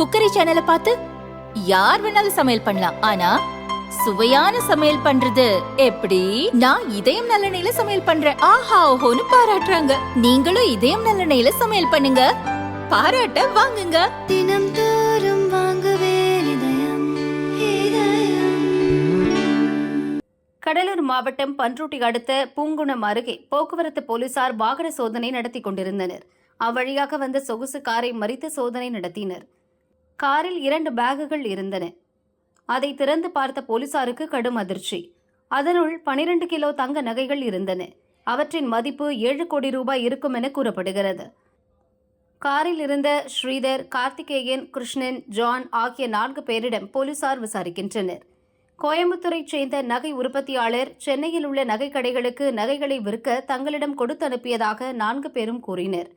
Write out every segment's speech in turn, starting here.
Cookery சேனலை பார்த்து யார் வேணாலும் சமையல் பண்ணலாம். ஆனா சுவையான சமையல் பண்றது எப்படி? நான் இதயம் நல்லெண்ணெயில சமையல் பண்றேன். ஆஹா ஓஹோன்னு பாராட்டுறாங்க. நீங்களும் இதயம் நல்லெண்ணெயில சமையல் பண்ணுங்க. பாராட்ட வாங்குங்க. தினம் தோறும் வாங்குவே இதயம் இதயம். கடலூர் மாவட்டம் பன்ருட்டி அடுத்த பூங்குணம் அருகே போக்குவரத்து போலீசார் வாகன சோதனை நடத்தி கொண்டிருந்தனர். அவ்வழியாக வந்த சொகுசு காரை மறித்து சோதனை நடத்தினர். காரில் இரண்டு பேகுகள் இருந்தன. அதை திறந்து பார்த்த போலீசாருக்கு கடும் அதிர்ச்சி. அதனுள் பனிரெண்டு கிலோ தங்க நகைகள் இருந்தன. அவற்றின் மதிப்பு ஏழு கோடி ரூபாய் இருக்கும் என கூறப்படுகிறது. காரில் இருந்த ஸ்ரீதர் கார்த்திகேயன் கிருஷ்ணன் ஜான் ஆகிய நான்கு பேரிடம் போலீசார் விசாரிக்கின்றனர். கோயம்புத்தூரைச் சேர்ந்த நகை உற்பத்தியாளர் சென்னையில் உள்ள நகைக் கடைகளுக்கு நகைகளை விற்க தங்களிடம் கொடுத்து அனுப்பியதாக நான்கு பேரும் கூறினர்.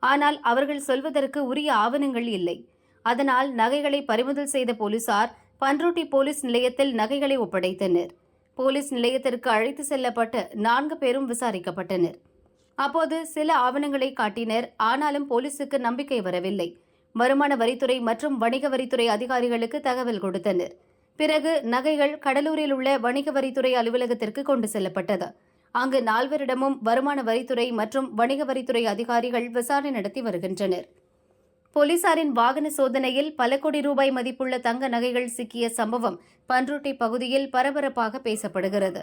ஆனால் அவர்கள் சொல்வதற்கு உரிய ஆவணங்கள் இல்லை. அதனால் நகைகளை பறிமுதல் செய்த போலீசார் பன்ருட்டி போலீஸ் நிலையத்தில் நகைகளை ஒப்படைத்தனர். போலீஸ் நிலையத்திற்கு அழைத்து செல்லப்பட்டு நான்கு பேரும் விசாரிக்கப்பட்டனர். அப்போது சில ஆவணங்களை காட்டினர். ஆனாலும் போலீசுக்கு நம்பிக்கை வரவில்லை. வருமான வரித்துறை மற்றும் வணிக வரித்துறை அதிகாரிகளுக்கு தகவல் கொடுத்தனர். பிறகு நகைகள் கடலூரில் உள்ள வணிக வரித்துறை அலுவலகத்திற்கு கொண்டு செல்லப்பட்டது. அங்கு நால்வரிடமும் வருமான வரித்துறை மற்றும் வணிக வரித்துறை அதிகாரிகள் விசாரணை நடத்தி வருகின்றனர். போலீசாரின் வாகன சோதனையில் பல கோடி ரூபாய் மதிப்புள்ள தங்க நகைகள் சிக்கிய சம்பவம் பன்ருட்டி பகுதியில் பரபரப்பாக பேசப்படுகிறது.